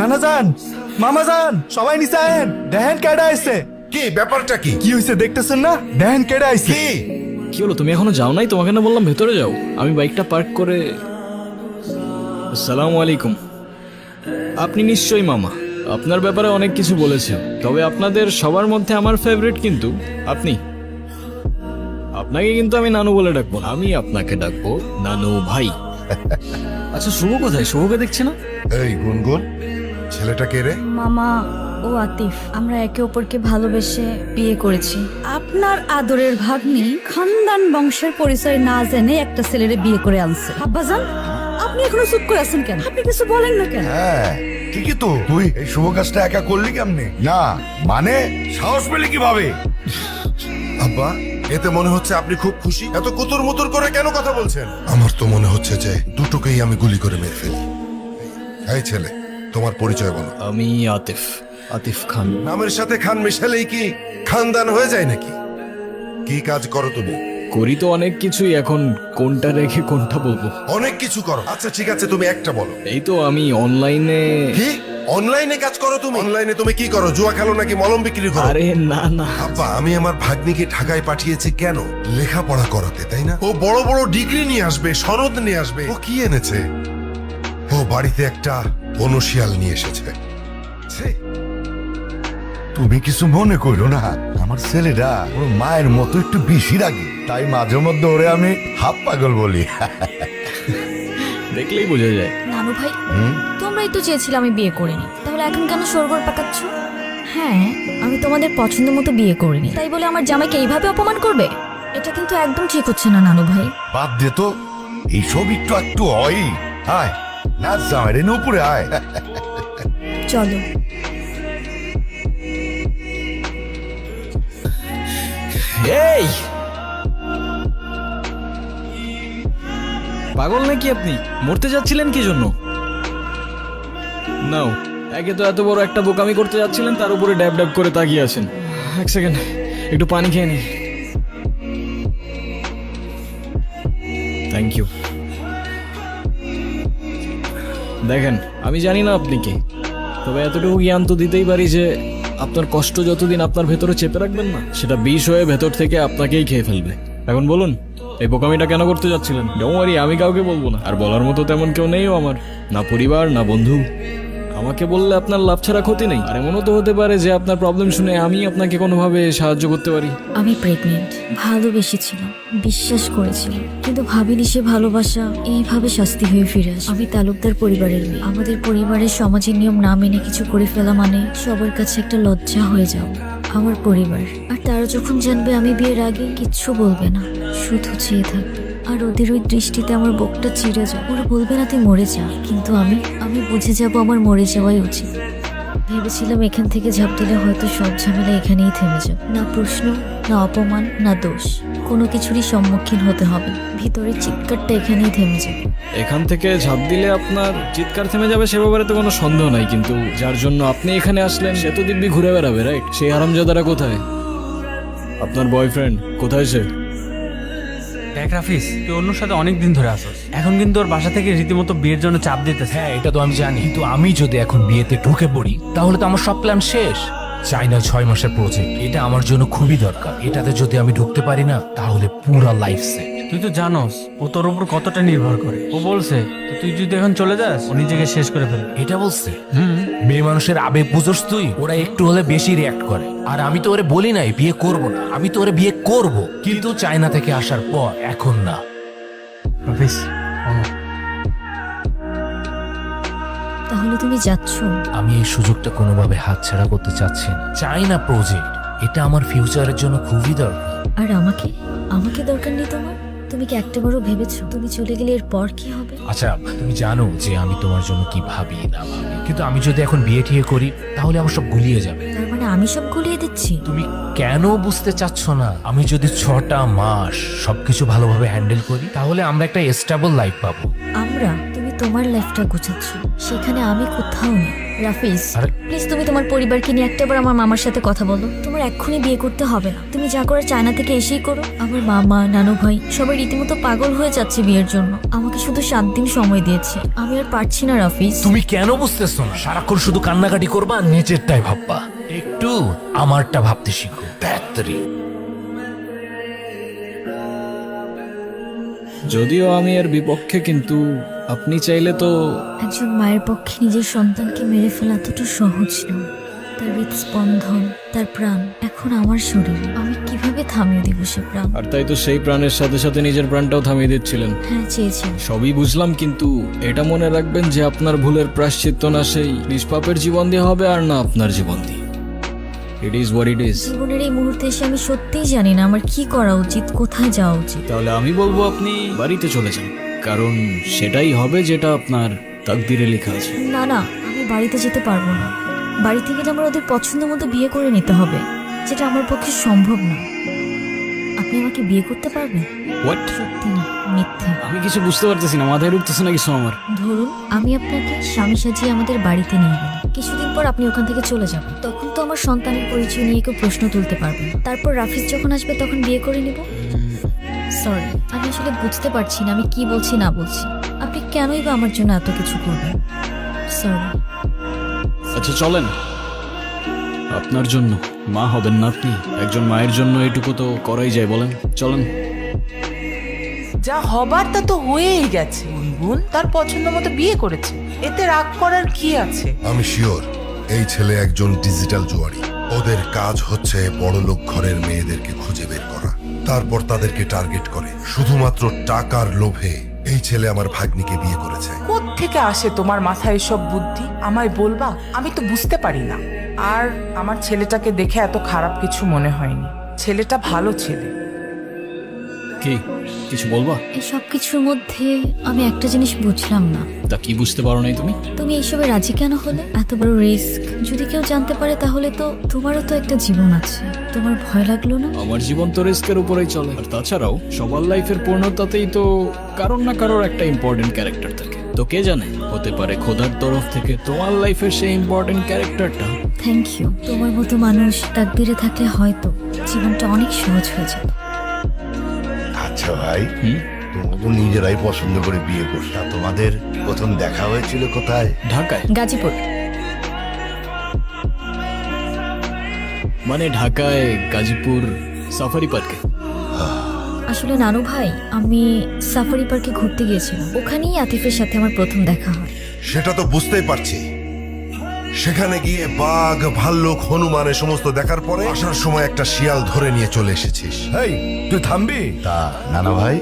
নানা যান মামা যান সবাই নিচে আয়েন। দেখেন কেডা আইছে? কি ব্যাপারটা কি? কি হইছে দেখতেছেন না? দেখেন কেডা আইছে? কি? কি হলো তুমি এখনও যাও নাই? তোমাকে না বললাম ভেতরে যাও। আমি বাইকটা পার্ক করে আসসালামু আলাইকুম। আপনি নিশ্চয়ই মামা। আপনার ব্যাপারে অনেক কিছু বলেছে তবে আপনাদের সবার মধ্যে আমার ফেভারিট কিন্তু আপনি। আপনাকে কিন্তু আমি নানু বলে ডাকবো না। আমি আপনাকে ডাকবো নানু ভাই। আচ্ছা শুভ কোথায়? শুভকে দেখছি না? এই গুনগুন। ছেলেটা কে রে? মামা ও আতিফ আমরা একে অপরকে ভালোবেসে বিয়ে করেছি। আপনার আদরের ভাগ্নি খানদান বংশের পরিচয় না জেনে একটা ছেলেরে বিয়ে করে আনছে। আব্বাজান আপনি এখনও চুপ করে আছেন কেন? আপনি কিছু বলেন না কেন? হ্যাঁ ঠিকই তো। তুই এই শুভ কাজটা একা করলি কেমনে? না মানে সাহস পেলি কীভাবে? আব্বা এতে মনে হচ্ছে আপনি খুব খুশি। এত কুতুর মুতুর করে কেন কথা বলছেন? আমার তো মনে হচ্ছে যে দুটোকেই আমি গুলি করে মেরে ফেলি। এই ছেলে। তোমার পরিচয় বলো। আমি আতিফ আতিফ খান। নামের সাথে খান মিশালেই কি খানদান হয়ে যায় নাকি? কি কাজ করো তুমি? করি তো অনেক কিছুই এখন কোনটা রেখে কোনটা বলব? অনেক কিছু করো। আচ্ছা ঠিক আছে তুমি একটা বলো। এই তো আমি অনলাইনে কি? অনলাইনে কাজ করো তুমি? অনলাইনে তুমি কি করো? জুয়া খেলো নাকি? মলম বিক্রি করো? আরে না না। আব্বা আমি আমার ভাগ্নিকে ঢাকায় পাঠিয়েছি কেন? লেখাপড়া করাতে তাই না? ও বড় বড় ডিগ্রি নিয়ে আসবে সনদ নিয়ে আসবে। ও কি এনেছে? ও বাড়িতে একটা বনশিয়াল নিয়ে এসেছে। তুমি কিছু মনে করো না। আমার ছেলেটা ওর মায়ের মতো একটু বেশি রাগি। তাই মাঝে মধ্যে ওরে আমি হাফ পাগল বলি। দেখলেই বোঝা যায়। নানু ভাই তোমরাই তো চেয়েছিলে আমি বিয়ে করিনি। তাহলে এখন কেন সরগর পাকাচ্ছ? হ্যাঁ আমি তোমাদের পছন্দ মতো বিয়ে করিনি। তাই বলে আমার জামাইকে এইভাবে অপমান করবে? এটা কিন্তু একদম ঠিক হচ্ছে না নানু ভাই। বাদ দে তো। এইসব একটু একটু হয়। আয়। আয়। চলো। এই! পাগল নাকি আপনি? মরতে যাচ্ছিলেন কি জন্য? নাও একে তো এত বড় একটা বোকামি করতে যাচ্ছিলেন তার উপরে ড্যাব ড্যাব করে তাকিয়ে আছেন। এক সেকেন্ড একটু পানি খেয়ে নি থ্যাংক ইউ দেখেন, আমি জানি না আপনি কি। তবে এতটুকু জ্ঞান তো দিতেই পারি যে আপনার কষ্ট যতদিন আপনার ভেতরে চেপে রাখবেন না, সেটা বিষ হয়ে ভেতর থেকে আপনাকেই খেয়ে ফেলবে। এখন বলুন, এই বোকামিটা কেন করতে যাচ্ছিলেন? ডোমারি আমি কাউকে বলব না। আর বলার মতো তেমন কেউ নেইও আমার, না পরিবার, না বন্ধু। আমাকে বললে আপনার লাভ ছাড়া ক্ষতি নেই। আর এমনও তো হতে পারে যে আপনার প্রবলেম শুনে আমি আপনাকে কোনোভাবে সাহায্য করতে পারি। আমি প্রেগনেন্ট ভালোবেসেছিলাম, বিশ্বাস করেছিলাম। কিন্তু ভাবিনি সে ভালোবাসা এইভাবে শাস্তি হয়ে ফিরে আসে আমি তালুকদার পরিবারের মেয়ে। আমাদের পরিবারের সমাজের নিয়ম না মেনে কিছু করে ফেলা মানে সবার কাছে একটা লজ্জা হয়ে যাও আমার পরিবার। আর তারা যখন জানবে আমি বিয়ের আগে কিচ্ছু বলবে না। শুধু চেয়ে থাকবে। আর ওদের ওই দৃষ্টিতে আমার বুকটা চিড়ে যায়। ওরা বলবে না তুই মরে যা, কিন্তু আমি আমি বুঝে যাব আমার মরে যাওয়াই উচিত। ভেবেছিলাম এখান থেকে ঝাঁপ দিলে হয়তো সব ঝামেলা এখানেই থেমে যাবে। না প্রশ্ন, না অপমান, না দোষ। কোনো কিছুরই সম্মুখীন হতে হবে ভিতরের চিৎকারটা এখানেই থেমে যাবে। এখান থেকে ঝাঁপ দিলে আপনার চিৎকার থেমে যাবে সে ব্যাপারে তো কোনো সন্দেহ নাই, কিন্তু যার জন্য আপনি এখানে আসলেন, সে তো দিব্যি ঘুরে বেড়াবে রাইট সেই আরামজাদারা কোথায়? আপনার বয়ফ্রেন্ড কোথায় সে? দেখ রাফিস, তুই অন্য সাথে অনেক দিন ধরে আসস। এখন কিন্তু ওর বাসা থেকে রীতিমতো বিয়ের জন্য চাপ দিতেছে। হ্যাঁ এটা তো আমি জানি। কিন্তু আমি যদি এখন বিয়েতে ঢুকে পড়ি, তাহলে তো আমার সব প্ল্যান শেষ। চাই না ছয় মাসের প্রজেক্ট এটা আমার জন্য খুবই দরকার। এটাতে যদি আমি ঢুকতে পারি না, তাহলে পুরা লাইফ সেট তুই তো জানোস ও তোর উপর কতটা নির্ভর করে। ও বলছে তো তুই যদি এখন চলে যাস ও নিজেকে শেষ করে ফেলবে। এটা বলছে? হুম। মেয়ে মানুষের আবেগ বুঝোস তুই? ওরা একটু হলে বেশি রিয়াক্ট করে। আর আমি তো ওরে বলি নাই বিয়ে করব না। আমি তো ওরে বিয়ে করব। কিন্তু চায়না থেকে আসার পর এখন না। রাফিস তাহলে তুমি যাচ্ছ? আমি এই সুযোগটা কোনোভাবে হাতছাড়া করতে চাচ্ছি না। চাইনা প্রজেক্ট এটা আমার ফিউচারের জন্য খুবই দরকার। আর আমাকে? আমাকে দরকার নেই তোমার? তুমি কি একটা বড় ভেবেছো? তুমি চলে গেলে এরপর কি হবে? আচ্ছা তুমি জানো যে আমি তোমার জন্য কি ভাবি না ভাবি। কিন্তু আমি যদি এখন বিয়ে ঠিয়ে করি তাহলে আমার সব গুলিয়ে যাবে। তার মানে আমি সব গুলিয়ে দিচ্ছি? তুমি কেন বুঝতে চাচ্ছ না? আমি যদি ছটা মাস সবকিছু ভালোভাবে হ্যান্ডেল করি তাহলে আমরা একটা স্টেবল লাইফ পাবো। আমরা তুমি তোমার লাইফটা গুছাচ্ছ। সেখানে আমি কোথাও নেই। রাফিজ প্লিজ তুমি তোমার পরিবারকে নিয়ে একটাবার আমার মামার সাথে কথা বলো। তোমার এক্ষুনি বিয়ে করতে হবে না। তুমি যা করে চায়না থেকে এসেই করো। আমার মামা নানু ভাই সবাই রীতিমতো পাগল হয়ে যাচ্ছে বিয়ের জন্য। আমাকে শুধু সাত দিন সময় দিয়েছে। আমি আর পারছি না রাফিজ তুমি কেন বুঝতেছো না? সারাক্ষণ শুধু কান্নাকাটি করবা নিজেরটাই ভাববা। একটু আমারটা ভাবতে শিখো। ব্যাটারি। যদিও আমি এর বিপক্ষে কিন্তু আপনি চাইলে তো একজন মায়ের পক্ষে নিজের সন্তানকে মেরে ফেলা এতটা সহজ নয়। তার হৃদস্পন্দন তার প্রাণ এখন আমার শরীরে। আমি কীভাবে থামিয়ে দিব সে প্রাণ? আর তাই তো সেই প্রাণের সাথে সাথে নিজের প্রাণটাও থামিয়ে দিচ্ছিলেন। হ্যাঁ চেয়েছি সবই বুঝলাম কিন্তু এটা মনে রাখবেন যে আপনার ভুলের প্রাশ্চিত্য না সেই নিষ্পাপের জীবন দিয়ে হবে আর না আপনার জীবন দিয়ে। It is what it is জীবনের এই মুহূর্তে এসে আমি সত্যিই জানি না আমার কি করা উচিত কোথায় যাওয়া উচিত। তাহলে আমি বলব আপনি বাড়িতে চলে যান। কারণ সেটাই হবে যেটা আপনার তাকদিরে লেখা আছে। না না আমি বাড়িতে যেতে পারব না। বাড়ি থেকে আমার ওদের পছন্দ মতো বিয়ে করে নিতে হবে যেটা আমার পক্ষে সম্ভব না। আপনি আমাকে বিয়ে করতে পারবেন? হোয়াট সত্যি না মিথ্যে। আমি কিছু বুঝতে পারতেছি না মাথায় ঢুকতেছে না কিছু আমার? ধরুন আমি আপনাকে স্বামী সাজিয়ে আমাদের বাড়িতে নিয়ে গেলাম। কিছুদিন পর আপনি ওখান থেকে চলে যাবেন। তখন তো আমার সন্তানের পরিচয় নিয়ে কেউ প্রশ্ন তুলতে পারবে। তারপর রাফিজ যখন আসবে তখন বিয়ে করে নেব? সরি আসলে বুঝতে পারছি না আমি কি বলছি না বলছি। আপনি কেনই বা আমার জন্য এত কিছু করবেন? সরি আচ্ছা চলেন। আপনার জন্য মা হবেন না আপনি একজন মায়ের জন্য এটুকু তো করাই যায় বলেন চলেন। যা হবার তা তো হয়েই গেছে গুনগুন তার পছন্দ মতো বিয়ে করেছে। এতে রাগ করার কি আছে? আমি শিওর এই ছেলে একজন ডিজিটাল জুয়ারি ওদের কাজ হচ্ছে বড়লোক ঘরের মেয়েদেরকে খুঁজে বের করা। তারপর তাদেরকে টার্গেট করে শুধুমাত্র টাকার লোভে এই ছেলে আমার ভাগ্নিকে বিয়ে করেছে। থেকে আসে তোমার মাথায় এসব বুদ্ধি? আমায় বলবা? আমি তো বুঝতে পারি না। আর আমার ছেলেটাকে দেখে এত খারাপ কিছু মনে হয়নি। ছেলেটা ভালো ছেলে। কি? কিছু বলবা? এই সব কিছুর মধ্যে আমি একটা জিনিস বুঝলাম না। তা কি বুঝতে পারো নাই তুমি? তুমি এইসবে রাজি কেন হলে? এত বড় রিস্ক। যদি কেউ জানতে পারে তাহলে তো তোমারও তো একটা জীবন আছে। তোমার ভয় লাগল না? আমার জীবন তো রিস্কের উপরেই চলে। আর তাছাড়াও সবার লাইফের পূর্ণতাতেই তো কারোর না কারোর একটা ইম্পর্টেন্ট ক্যারেক্টার থাকে। তো কে জানে? হতে পারে খোদার তরফ থেকে তোমার লাইফের সেই ইম্পর্টেন্ট ক্যারেক্টারটা থ্যাংক ইউ তোমার মতো মানুষ তাকদিরে থাকলে হয়তো জীবনটা অনেক সহজ হয়ে যেত। আচ্ছা ভাই। হুম? তোমরা তো নিজেরাই পছন্দ করে বিয়ে করছ তোমাদের প্রথম দেখা হয়েছিল কোথায়? ঢাকায়? গাজীপুর। মানে ঢাকায় গাজীপুর সাফারি পার্কে? আসলে নানু ভাই আমি সাফারি পার্কে ঘুরতে গিয়েছিলাম। ওখানেই আতিফের সাথে আমার প্রথম দেখা হয়। সেটা তো বুঝতেই পারছি। সেখানে গিয়ে বাঘ ভাল্লুক হনুমান এ সমস্ত দেখার পরে আসার সময় একটা শিয়াল ধরে নিয়ে চলে এসেছিস। এই তুই থামবি? তা নানা ভাই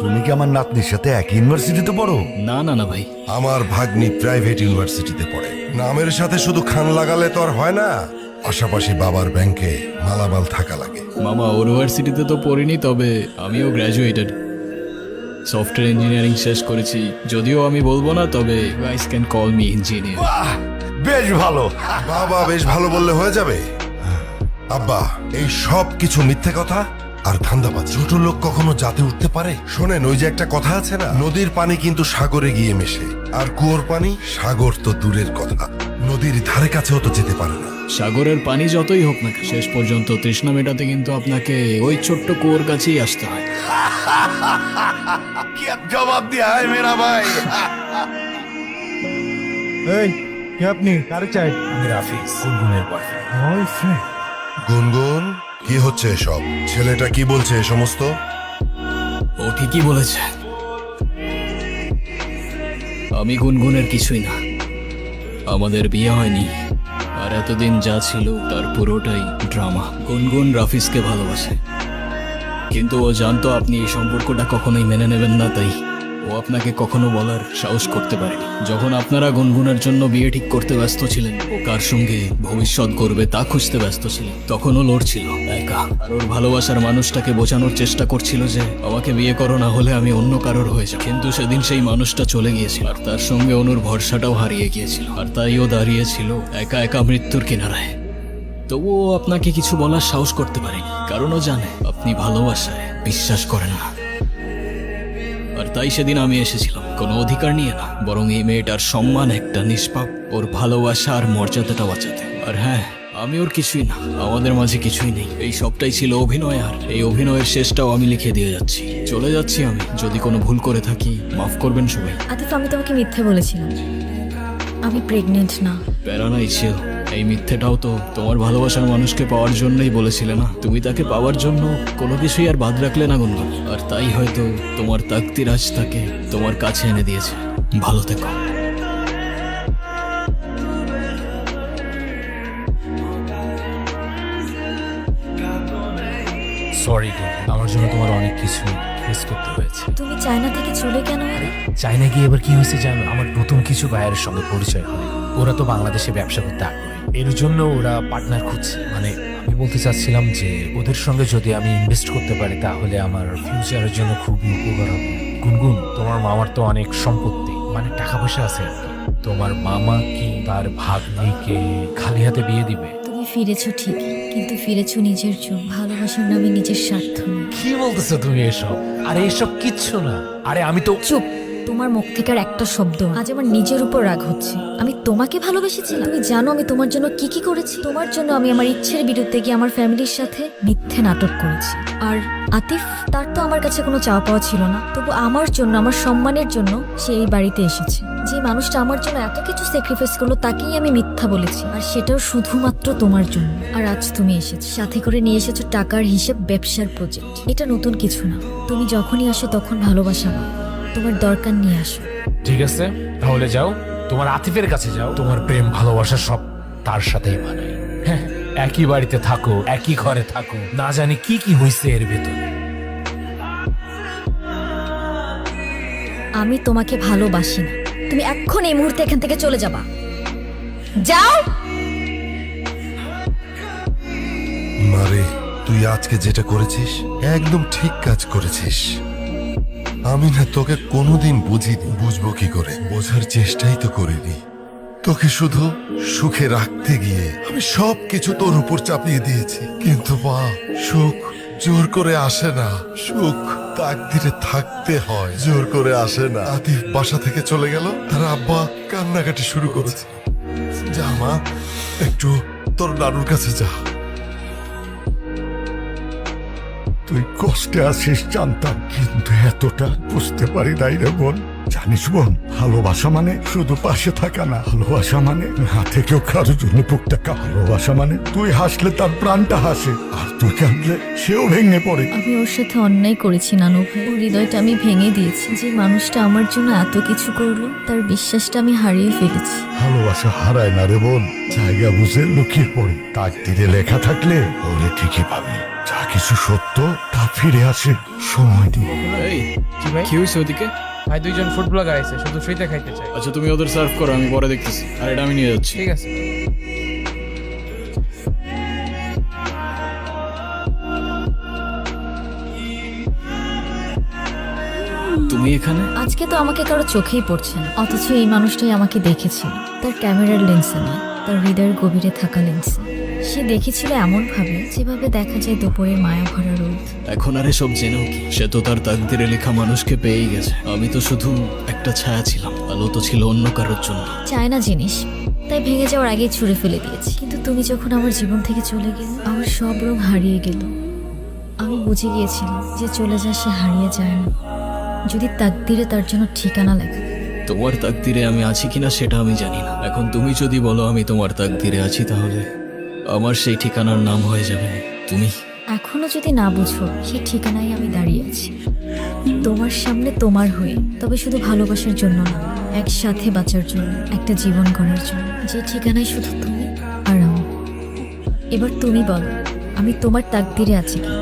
তুমি কি আমার নাতনির সাথে এক ইউনিভার্সিটিতে পড়ো? না না না ভাই। আমার ভাগ্নি প্রাইভেট ইউনিভার্সিটিতে পড়ে। নামের সাথে শুধু খান লাগালে তো আর হয় না পাশাপাশি বাবার ব্যাংকে মালামাল থাকা লাগে। মামা ইউনিভার্সিটিতে তো পড়িনি তবে আমিও গ্র্যাজুয়েটেড। সফটওয়্যার ইঞ্জিনিয়ারিং শেষ করেছি যদিও আমি বলব না তবে guys can call me engineer বেশ ভালো। বাবা বেশ ভালো বললে হয়ে যাবে। আব্বা এই সব কিছু মিথ্যে কথা? আর ধান্দাবাজ ছোট লোক কখনো জাতে উঠতে পারে? শোনেন ওই যে একটা কথা আছে না? নদীর পানি কিন্তু সাগরে গিয়ে মেশে। আর কুয়োর পানি সাগর তো দূরের কথা। নদীর ধারে কাছেও তো যেতে পারে না। সাগরের পানি যতই হোক না শেষ পর্যন্ত তৃষ্ণা মেটাতে কিন্তু আপনাকে ওই ছোট্ট কুয়োর কাছেই আসতে হয়। জবাব দিয়া হয় মেরা ভাই? এই কে আপনি কারে চাই? আমি রাফিজ গুনগুনের বয়ফ্রেন্ড গুনগুন কি হচ্ছে এসব? ছেলেটা কি বলছে এ সমস্ত? ও ঠিকই বলেছে। আমি গুনগুনের কিছুই না। আমাদের বিয়ে হয়নি। আর এতদিন যা ছিল তার পুরোটাই ড্রামা গুনগুন রাফিজকে ভালোবাসে। কিন্তু ও জানতো আপনি এই সম্পর্কটা কখনোই মেনে নেবেন না তাই ও আপনাকে কখনো বলার সাহস করতে পারেনি। যখন আপনারা গুনগুনের জন্য বিয়ে ঠিক করতে ব্যস্ত ছিলেন ও কার সঙ্গে ভবিষ্যৎ গড়বে তা খুঁজতে ব্যস্ত ছিলেন তখন ও লড়ছিল, একা। আর ওর ভালোবাসার মানুষটাকে বোঝানোর চেষ্টা করছিল যে, আমাকে বিয়ে করো না হলে আমি অন্য কারোর হয়ে কিন্তু সেদিন সেই মানুষটা চলে গিয়েছিল, আর তার সঙ্গে অনুর ভরসাটাও হারিয়ে গিয়েছিল, আর তাই ও দাঁড়িয়েছিল একা একা মৃত্যুর কিনারায়। তবুও আপনাকে কিছু বলার সাহস করতে পারেনি, কারণ ও জানে আপনি ভালোবাসায় বিশ্বাস করেন না। তাই সেদিন আমি এসেছিলাম। কোনো অধিকার নিয়ে না বরং এই মেয়েটার সম্মান একটা নিষ্পাপ ওর ভালোবাসা আর মর্যাদাটা বাঁচাতে। আর হ্যাঁ আমি ওর কিছুই না আমাদের মাঝে কিছুই নেই। এই সবটাই ছিল অভিনয় আর এই অভিনয়ের শেষটাও আমি লিখে দিয়ে যাচ্ছি। চলে যাচ্ছি আমি যদি কোনো ভুল করে থাকি মাফ করবেন সবাই। আতিফ আমি তোমাকে মিথ্যে বলেছিলাম। আমি প্রেগনেন্ট না। প্যারানাই ছিল এই মিথ্যেটাও তো তোমার ভালোবাসার মানুষকে পাওয়ার জন্যই বলেছিলে না? তুমি তাকে পাওয়ার জন্য কোনো কিছুই আর বাদ রাখলে না গুনগুন আর তাই হয়তো তোমার তাকতির আজ তাকে তোমার কাছে এনে দিয়েছে। ভালো থেকো। সরি আমার জন্য তোমার অনেক কিছু ফেস করতে হয়েছে। তুমি চায়না থেকে চলে কেন এলে? চাইনা গিয়ে এবার কি হয়েছে জানো? আমার নতুন কিছু বায়ারের সঙ্গে পরিচয় হয়। ওরা তো বাংলাদেশে ব্যবসা করতে আগ্রহী। এর জন্য ওরা পার্টনার খুঁজছে। মানে আমি বলতে চাচ্ছিলাম যে ওদের সঙ্গে যদি আমি ইনভেস্ট করতে পারি তাহলে আমার ফিউচারের জন্য খুবই উপকার হবে। গুনগুন তোমার মামার তো অনেক সম্পত্তি। মানে টাকা পয়সা আছে আর কি। তোমার মামা কি তার ভাগ্নিকে খালি হাতে বিয়ে দিবে? তুমি ফিরেছো ঠিকই কিন্তু ফিরেছো নিজের জন্য। ভালোবাসার নামে নিজের স্বার্থ নিয়ে কি বলতেছো তুমি এসব? আরে এসব কিচ্ছু না। আরে আমি তো চুপ। তোমার মুখ থেকে আর একটা শব্দ। আজ আমার নিজের উপর রাগ হচ্ছে। আমি তোমাকে ভালোবেসেছি? তুমি জানো আমি তোমার জন্য কি কি করেছি? তোমার জন্য আমি আমার ইচ্ছের বিরুদ্ধে গিয়ে আমার ফ্যামিলির সাথে মিথ্যে নাটক করেছি। আর আতিফ, তার তো আমার কাছে কোনো চাওয়া পাওয়া ছিল না। তবু আমার জন্য, আমার সম্মানের জন্য সে এই বাড়িতে এসেছে। যে মানুষটা আমার জন্য এত কিছু স্যাক্রিফাইস করল, তাকেই আমি মিথ্যা বলেছি। আর সেটাও শুধুমাত্র তোমার জন্য। আর আজ তুমি এসেছ। সাথে করে নিয়ে এসেছ টাকার হিসেব ব্যবসার প্রজেক্ট এটা নতুন কিছু না। তুমি যখনই আসো তখন ভালোবাসা তোমার দরকার নিয়ে আসো। ঠিক আছে তাহলে যাও। তোমার আতিফের কাছে যাও। তোমার প্রেম ভালোবাসা সব তার সাথেই মানায় হ্যাঁ একই বাড়িতে থাকো একই ঘরে থাকো। না জানি কি কি হয়েছে এর ভেতরে। আমি তোমাকে ভালোবাসি না। তুমি এখন এই মুহূর্তে এখান থেকে চলে যাবা। যাও! মারে তুই আজকে যেটা করেছিস একদম ঠিক কাজ করেছিস। আমি না তোকে কোনোদিন বুঝিনি। বুঝব কি করে? বোঝার চেষ্টাই তো করিনি। তোকে শুধু সুখে রাখতে গিয়ে আমি সব কিছু তোর উপর চাপিয়ে দিয়েছি। কিন্তু মা, সুখ জোর করে আসে না। সুখ তাকদিরে থাকতে হয়। জোর করে আসে না। আতিফ বাসা থেকে চলে গেল। তার আব্বা কান্নাকাটি শুরু করেছে। যা মা, একটু তোর নানুর কাছে যা। তুই কষ্টে আছিস জানতাম কিন্তু এতটা বুঝতে পারি নাই রে বোন। জানিস বোন ভালোবাসা মানে শুধু পাশে থাকা না। ভালোবাসা মানে না থেকেও কারোর জন্য বুক টাকা। ভালোবাসা মানে তুই হাসলে তার প্রাণটা হাসে আর তুই কাঁদলে সেও ভেঙে পড়ে। আমি ওর সাথে অন্যায় করেছি নানু ভাই। ওর হৃদয়টা আমি ভেঙে দিয়েছি। যে মানুষটা আমার জন্য এত কিছু করল তার বিশ্বাসটা আমি হারিয়ে ফেলেছি। ভালোবাসা হারায় না রে বোন জায়গা বুঝে লুকিয়ে পড়ে। তার তীরে লেখা থাকলে ওরে ঠিকই পাবি। যা কিছু সত্য তা ফিরে আসে সময় দিয়ে। এই জি ভাই? কি হয়েছে ওদিকে? ভাই দুইজন ফুড ব্লগার আছে শুধু ফ্রিতে খাইতে চাই। আচ্ছা তুমি ওদের সার্ভ করো আমি পরে দেখতেছি। আর এটা আমি নিয়ে যাচ্ছি। ঠিক আছে। তুমি এখানে? আজকে তো আমাকে কারও চোখেই পড়ছে না অথচ এই মানুষটাই আমাকে দেখেছিল। তার ক্যামেরার লেন্সে না তার হৃদয়ের গভীরে থাকা লেন্সে। সে দেখেছিল এমন ভাবে যেভাবে দেখা যায় দুপুরে মায়া ভরা রোদ। এখন আর এসব জেনেও কি? সে তো তার তাকদিরে লেখা মানুষকে পেয়েই গেছে। আমি তো শুধু একটা ছায়া ছিলাম আলো তো ছিল অন্য কারোর জন্য। চায় না জিনিস তাই ভেঙে যাওয়ার আগেই ছুঁড়ে ফেলে দিয়েছি। কিন্তু তুমি যখন আমার জীবন থেকে চলে গেলে আমার সব রং হারিয়ে গেল। আমি বুঝে গিয়েছিলাম যে চলে যায় সে হারিয়ে যায় না। যদি তাকদিরে তার জন্য ঠিকানা লেখা তোমার তাকদিরে আমি আছি কিনা সেটা আমি জানি না। এখন তুমি যদি বলো আমি তোমার তাকদিরে আছি তাহলে? আমার সেই ঠিকানার নাম হয়ে যাবে। তুমি? এখনও যদি না বুঝো সেই ঠিকানায় আমি দাঁড়িয়ে আছি। তোমার সামনে তোমার হয়ে, তবে শুধু ভালোবাসার জন্য না, একসাথে বাঁচার জন্য, একটা জীবন করার জন্য। যে ঠিকানায় শুধু তুমি আর এবার তুমি বলো, আমি তোমার তাকদিরে আছি কি?